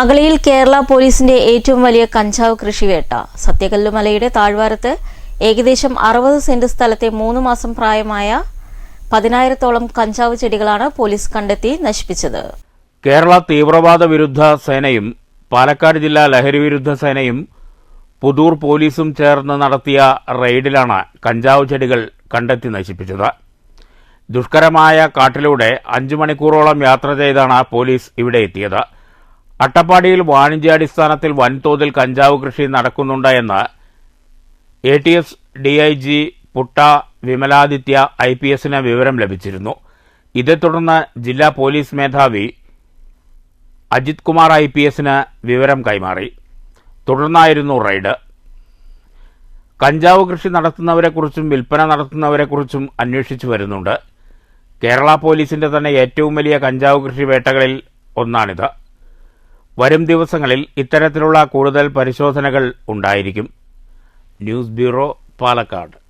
അഗളിയിൽ കേരള പോലീസിന്റെ ഏറ്റവും വലിയ കഞ്ചാവ് കൃഷിവേട്ട. സത്യകല്ലുമലയുടെ താഴ്വാരത്ത് ഏകദേശം അറുപത് സെന്റ് സ്ഥലത്തെ മൂന്ന് മാസം പ്രായമായ പതിനായിരത്തോളം കഞ്ചാവ് ചെടികളാണ് പോലീസ് കണ്ടെത്തി നശിപ്പിച്ചത്. കേരള തീവ്രവാദ വിരുദ്ധ സേനയും പാലക്കാട് ജില്ലാ ലഹരി വിരുദ്ധ സേനയും പുതൂർ പോലീസും ചേർന്ന് നടത്തിയ റെയ്ഡിലാണ് കഞ്ചാവ് ചെടികൾ കണ്ടെത്തി നശിപ്പിച്ചത്. ദുഷ്കരമായ കാട്ടിലൂടെ അഞ്ചു മണിക്കൂറോളം യാത്ര ചെയ്താണ് പോലീസ് ഇവിടെ എത്തിയത്. അട്ടപ്പാടിയിൽ വാണിജ്യാടിസ്ഥാനത്തിൽ വൻതോതിൽ കഞ്ചാവ് കൃഷി നടക്കുന്നുണ്ട് എന്ന് A T S D I G Putta Vimaladitya I P എസിന് വിവരം ലഭിച്ചിരുന്നു. ഇതേ തുടർന്ന് ജില്ലാ പോലീസ് മേധാവി അജിത് കുമാർ ഐ പി എസിന് വിവരം കൈമാറി. തുടർന്നായിരുന്നു റെയ്ഡ്. കഞ്ചാവ് കൃഷി നടത്തുന്നവരെക്കുറിച്ചും വിൽപ്പന നടത്തുന്നവരെക്കുറിച്ചും അന്വേഷിച്ചു വരുന്നുണ്ട്. കേരള പോലീസിന്റെ തന്നെ ഏറ്റവും വലിയ കഞ്ചാവ് കൃഷി വേട്ടകളിൽ ഒന്നാണിത്. വരും ദിവസങ്ങളിൽ ഇത്തരത്തിലുള്ള കൂടുതൽ പരിശോധനകൾ ഉണ്ടായിരിക്കും. News bureau Palakkad.